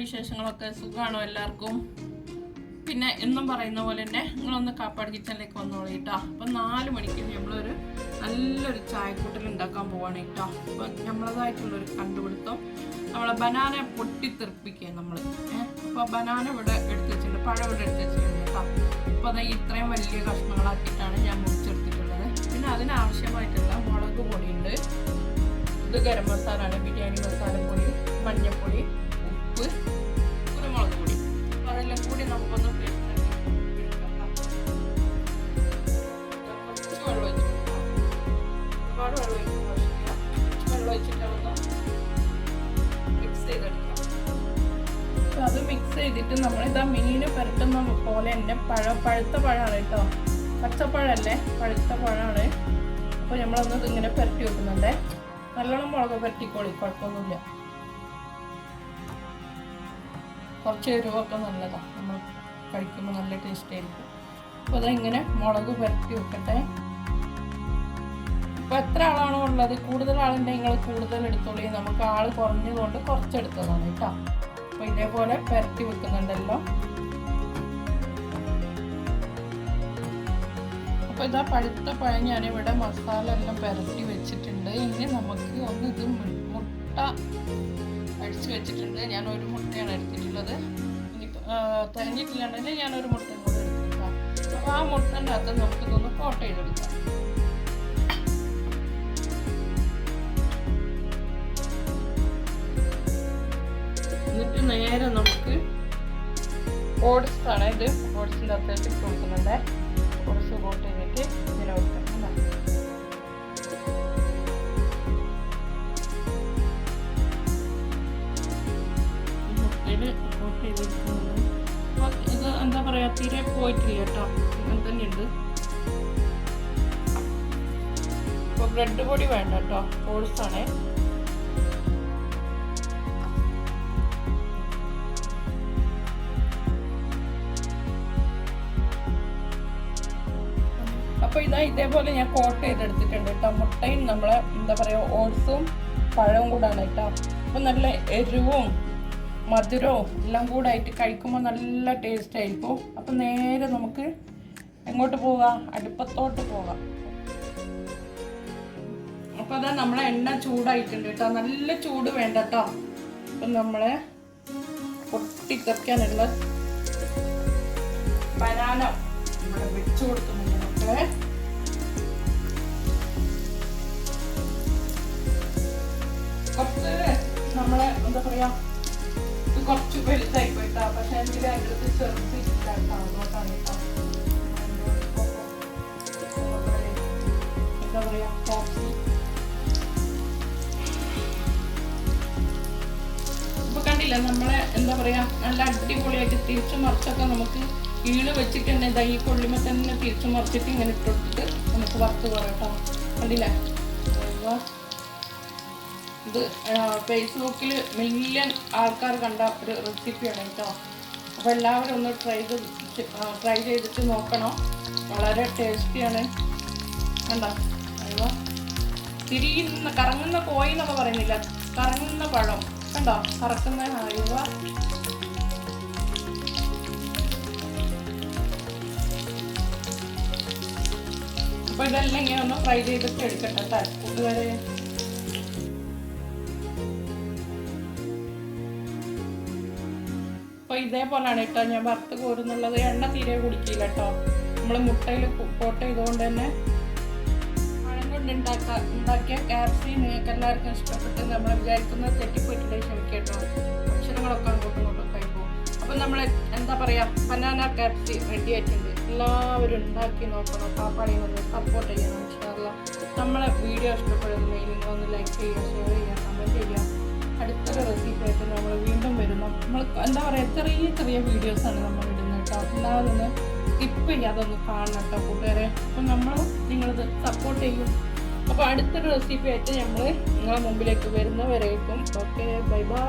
വിശേഷങ്ങളൊക്കെ? സുഖമാണോ എല്ലാവർക്കും? പിന്നെ എന്നും പറയുന്ന പോലെ തന്നെ നിങ്ങളൊന്ന് കാപ്പാട് കിച്ചണിലേക്ക് വന്നോളൂ കേട്ടോ. അപ്പം നാല് മണിക്ക് നമ്മളൊരു നല്ലൊരു ചായക്കൂട്ടൽ ഉണ്ടാക്കാൻ പോവാണ് കേട്ടോ. അപ്പം നമ്മളതായിട്ടുള്ളൊരു കണ്ടുപിടുത്തം. നമ്മളെ ബനാന പൊട്ടിത്തെറിപ്പിക്കുക നമ്മൾ അപ്പോൾ ബനാന ഇവിടെ എടുത്ത് വെച്ചിട്ടുണ്ട്. പഴം ഇവിടെ എടുത്ത് വെച്ചിട്ടുണ്ട് കേട്ടോ. അപ്പോൾ അത് ഇത്രയും വലിയ കഷ്ണങ്ങളാക്കിയിട്ടാണ് ഞാൻ മുറിച്ചെടുത്തിട്ടുള്ളത്. പിന്നെ അതിനാവശ്യമായിട്ടുള്ള മുളക് പൊടിയുണ്ട്. ഇത് ഗരം മസാല ബിരിയാണി മസാലപ്പൊടി മഞ്ഞൾപ്പൊടി ഉപ്പ് കുരുമുളക് പൊടി. അതെല്ലാം കൂടി നമുക്കൊന്ന്. കുറച്ച് മിക്സ് അത് മിക്സ് ചെയ്തിട്ട് നമ്മൾ ഇതാ മീന് പുരട്ടുന്ന പോലെ തന്നെ പഴം പഴുത്ത പഴമാണ് കേട്ടോ. പച്ചപ്പഴമല്ലേ പഴുത്ത പഴമാണ്. അപ്പോൾ നമ്മളൊന്ന് ഇങ്ങനെ പുരട്ടി വെക്കുന്നുണ്ടേ. നല്ലോണം മുളക് പറ്റിക്കോളി കുഴപ്പമൊന്നുമില്ല. കുറച്ച് എരിവൊക്കെ നല്ലതാണ് നമ്മൾ കഴിക്കുമ്പോൾ നല്ല ടേസ്റ്റ് ആയിരിക്കും. അപ്പോൾ അതിങ്ങനെ മുളക് പുരട്ടി വെക്കട്ടെ. ഇപ്പോൾ എത്ര ആളാണോ ഉള്ളത്? കൂടുതൽ ആളുണ്ടെങ്കിൽ നിങ്ങൾ കൂടുതൽ എടുത്തോളി. നമുക്ക് ആൾ കുറഞ്ഞതുകൊണ്ട് കുറച്ചെടുത്തതാണ് കേട്ടോ. അപ്പോൾ ഇതേപോലെ പുരട്ടി വെക്കുന്നുണ്ടല്ലോ. അപ്പോൾ ഇതാ പഴുത്ത പഴം ഞാനിവിടെ മസാല എല്ലാം പുരട്ടി വെച്ചിട്ടുണ്ട്. ഇനി നമുക്ക് ഒന്ന് ഇത് മുട്ട അടിച്ച് വെച്ചിട്ടുണ്ട്. ഞാൻ ഒരു മുട്ടയാണ് എടുത്തിട്ടുള്ളത്. ഇനി തിരഞ്ഞിട്ടില്ലാണ്ടെങ്കിൽ ഞാൻ ഒരു മുട്ട കൂടെ എടുത്തിട്ടാണ് അപ്പോൾ ആ മുട്ടന്റെ അകത്ത് നമുക്ക് ഇതൊന്ന് കോട്ട ചെയ്തെടുക്കാം. എന്നിട്ട് നേരെ നമുക്ക് ഓട്സ് ആണ് ഇത്. ഓട്സിന്റെ അകത്തേക്ക് കൊടുക്കുന്നുണ്ട് ഓട്സ് കോട്ട് ചെയ്തിട്ട് തീരെ പോയിട്ടില്ല കേട്ടോ. ഇങ്ങനെ തന്നെയുണ്ട്. അപ്പൊ ബ്രെഡ് പൊടി വേണ്ട കേട്ടോ. ഓട്സ് ആണേ. അപ്പോൾ ഇതാ ഇതേപോലെ ഞാൻ കോട്ട് ചെയ്തെടുത്തിട്ടുണ്ട് കേട്ടോ. മുട്ടയും നമ്മളെ എന്താ പറയുക ഓട്സും പഴവും കൂടാണ് കേട്ടോ. അപ്പോൾ നല്ല എരിവും മധുരവും എല്ലാം കൂടെ ആയിട്ട് കഴിക്കുമ്പോൾ നല്ല ടേസ്റ്റ് ആയിരിക്കും. അപ്പം നേരെ നമുക്ക് എങ്ങോട്ട് പോകാം അടുപ്പത്തോട്ട് പോകാം അപ്പം അതാ നമ്മളെ എണ്ണ ചൂടായിട്ടുണ്ട് കേട്ടോ. നല്ല ചൂട് വേണ്ട കേട്ടോ. അപ്പം നമ്മളെ പൊട്ടിത്തെറിക്കാനുള്ള ബനാന ഇവിടെ വെച്ചു കൊടുക്കുന്നുണ്ട് മക്കളെ. കുറച്ച് നമ്മളെ എന്താ പറയാ? ഇത് കുറച്ച് വെളുത്തായി പോയിട്ടാ പക്ഷെ എനിക്ക് അടുത്ത് ചെറുതില്ല കേട്ടോ അതുകൊണ്ടാണ് എന്താ പറയാ? കോഫി ഇപ്പൊ കണ്ടില്ല? നമ്മളെ എന്താ പറയാ? നല്ല അടിപൊളിയായിട്ട് തിരിച്ചു മറിച്ചൊക്കെ നമുക്ക് ഈട് വെച്ചിട്ട് തന്നെ ദൈ കൊള്ളിമ തന്നെ തിരിച്ചു മറിച്ചിട്ട് ഇങ്ങനെ ഇട്ടിട്ട് നമുക്ക് വറുത്ത് പറയട്ടോ കണ്ടില്ലേ. ഇത് ഫേസ്ബുക്കിൽ മില്യൺ ആൾക്കാർ കണ്ട ഒരു റെസിപ്പിയാണ് കേട്ടോ. അപ്പോൾ എല്ലാവരും ഒന്ന് ട്രൈ ചെയ്ത് ട്രൈ ചെയ്തിട്ട് നോക്കണം. വളരെ ടേസ്റ്റിയാണ് കണ്ടോ? അയ്യോ. തിരിയുന്ന കറങ്ങുന്ന കോയി എന്നൊക്കെ പറയുന്നില്ല. കറങ്ങുന്ന പഴം. കണ്ടോ? കറക്കുന്ന അയവ അപ്പൊ ഇതെല്ലാം ഇങ്ങനെ ഒന്ന് ഫ്രൈ ചെയ്തിട്ട് എടുക്കട്ടെ കേട്ടോ കൂട്ടുകാരെ. ഇതേപോലെയാണ് കേട്ടോ. ഞാൻ വറുത്ത് കോരുന്നുള്ളത്. എണ്ണ തീരെ കുടിക്കില്ല കേട്ടോ. നമ്മൾ മുട്ടയിൽ കോട്ട് ചെയ്തുകൊണ്ട് തന്നെ പഴം കൊണ്ട് ഉണ്ടാക്ക ഉണ്ടാക്കിയ കാപ്സി നിങ്ങൾക്ക് എല്ലാവർക്കും ഇഷ്ടപ്പെട്ട് നമ്മൾ വിചാരിക്കുന്നത് തെറ്റിപ്പോയിട്ടുണ്ടെങ്കിൽ ക്ഷമിക്കട്ടോ അക്ഷരങ്ങളൊക്കെ അങ്ങോട്ടും ഇങ്ങോട്ടും കഴിക്കും അപ്പം നമ്മൾ എന്താ പറയുക ബനാന കാപ്സി റെഡി ആയിട്ടുണ്ട്. എല്ലാവരും ഉണ്ടാക്കി നോക്കണം. പാപ്പാടി ഒന്ന് സപ്പോർട്ട് ചെയ്യണം. ഇഷ്ടമല്ല നമ്മളെ വീഡിയോ ഇഷ്ടപ്പെടുന്നെങ്കിൽ ഒന്ന് ലൈക്ക് ചെയ്യുക ഷെയർ ചെയ്യുക കമന്റ് ചെയ്യുക. അടുത്തൊരു റെസിപ്പിയായിട്ട് നമ്മൾ വീണ്ടും വരുന്നു. നമ്മൾ എന്താ പറയുക ചെറിയ ചെറിയ വീഡിയോസാണ് നമ്മൾ ഇടുന്നത് കേട്ടോ. എല്ലാവരും ഒന്ന് സ്കിപ്പ് ചെയ്യാതെ ഒന്ന് കാണണം കേട്ടോ കൂട്ടുകാരെ. അപ്പം നമ്മൾ നിങ്ങളത് സപ്പോർട്ട് ചെയ്യും. അപ്പോൾ അടുത്തൊരു റെസിപ്പി ആയിട്ട് നമ്മൾ നിങ്ങളെ മുമ്പിലേക്ക് വരുന്നവരേക്കും. Okay bye bye